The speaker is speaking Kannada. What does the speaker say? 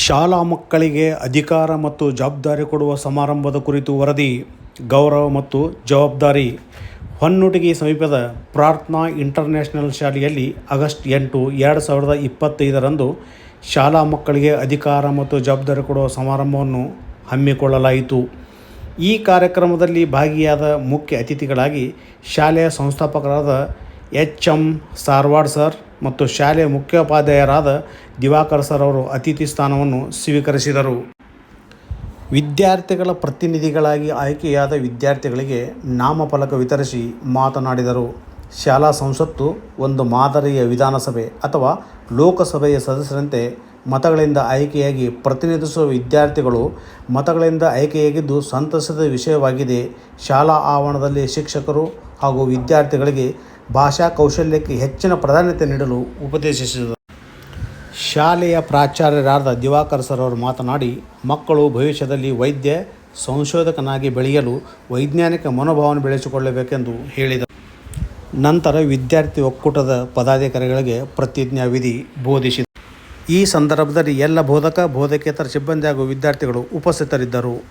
ಶಾಲಾ ಮಕ್ಕಳಿಗೆ ಅಧಿಕಾರ ಮತ್ತು ಜವಾಬ್ದಾರಿ ಕೊಡುವ ಸಮಾರಂಭದ ಕುರಿತು ವರದಿ, ಗೌರವ ಮತ್ತು ಜವಾಬ್ದಾರಿ. ಹೊನ್ನೂಟಿಗೆ ಸಮೀಪದ ಪ್ರಾರ್ಥನಾ ಇಂಟರ್ನ್ಯಾಷನಲ್ ಶಾಲೆಯಲ್ಲಿ ಆಗಸ್ಟ್ ಎಂಟು, ಎರಡು ಸಾವಿರದ ಇಪ್ಪತ್ತೈದರಂದು ಶಾಲಾ ಮಕ್ಕಳಿಗೆ ಅಧಿಕಾರ ಮತ್ತು ಜವಾಬ್ದಾರಿ ಕೊಡುವ ಸಮಾರಂಭವನ್ನು ಹಮ್ಮಿಕೊಳ್ಳಲಾಯಿತು. ಈ ಕಾರ್ಯಕ್ರಮದಲ್ಲಿ ಭಾಗಿಯಾದ ಮುಖ್ಯ ಅತಿಥಿಗಳಾಗಿ ಶಾಲೆಯ ಸಂಸ್ಥಾಪಕರಾದ ಎಚ್ ಎಂ ಸಾರ್ವಾಡ್ ಸರ್ ಮತ್ತು ಶಾಲೆಯ ಮುಖ್ಯೋಪಾಧ್ಯಾಯರಾದ ದಿವಾಕರ್ ಸರ್ ಅವರು ಅತಿಥಿ ಸ್ಥಾನವನ್ನು ಸ್ವೀಕರಿಸಿದರು. ವಿದ್ಯಾರ್ಥಿಗಳ ಪ್ರತಿನಿಧಿಗಳಾಗಿ ಆಯ್ಕೆಯಾದ ವಿದ್ಯಾರ್ಥಿಗಳಿಗೆ ನಾಮಫಲಕ ವಿತರಿಸಿ ಮಾತನಾಡಿದರು. ಶಾಲಾ ಸಂಸತ್ತು ಒಂದು ಮಾದರಿಯ ವಿಧಾನಸಭೆ ಅಥವಾ ಲೋಕಸಭೆಯ ಸದಸ್ಯರಂತೆ ಮತಗಳಿಂದ ಆಯ್ಕೆಯಾಗಿ ಪ್ರತಿನಿಧಿಸುವ ವಿದ್ಯಾರ್ಥಿಗಳು ಮತಗಳಿಂದ ಆಯ್ಕೆಯಾಗಿದ್ದು ಸಂತಸದ ವಿಷಯವಾಗಿದೆ. ಶಾಲಾ ಆವರಣದಲ್ಲಿ ಶಿಕ್ಷಕರು ಹಾಗೂ ವಿದ್ಯಾರ್ಥಿಗಳಿಗೆ ಭಾಷಾ ಕೌಶಲ್ಯಕ್ಕೆ ಹೆಚ್ಚಿನ ಪ್ರಾಧಾನ್ಯತೆ ನೀಡಲು ಉಪದೇಶಿಸಿದರು. ಶಾಲೆಯ ಪ್ರಾಚಾರ್ಯರಾದ ದಿವಾಕರ್ ಸರ್ ಅವರು ಮಾತನಾಡಿ, ಮಕ್ಕಳು ಭವಿಷ್ಯದಲ್ಲಿ ವೈದ್ಯ, ಸಂಶೋಧಕನಾಗಿ ಬೆಳೆಯಲು ವೈಜ್ಞಾನಿಕ ಮನೋಭಾವನೆ ಬೆಳೆಸಿಕೊಳ್ಳಬೇಕೆಂದು ಹೇಳಿದರು. ನಂತರ ವಿದ್ಯಾರ್ಥಿ ಒಕ್ಕೂಟದ ಪದಾಧಿಕಾರಿಗಳಿಗೆ ಪ್ರತಿಜ್ಞಾವಿಧಿ ಬೋಧಿಸಿದರು. ಈ ಸಂದರ್ಭದಲ್ಲಿ ಎಲ್ಲ ಬೋಧಕ, ಬೋಧಕೇತರ ಸಿಬ್ಬಂದಿ ಹಾಗೂ ವಿದ್ಯಾರ್ಥಿಗಳು ಉಪಸ್ಥಿತರಿದ್ದರು.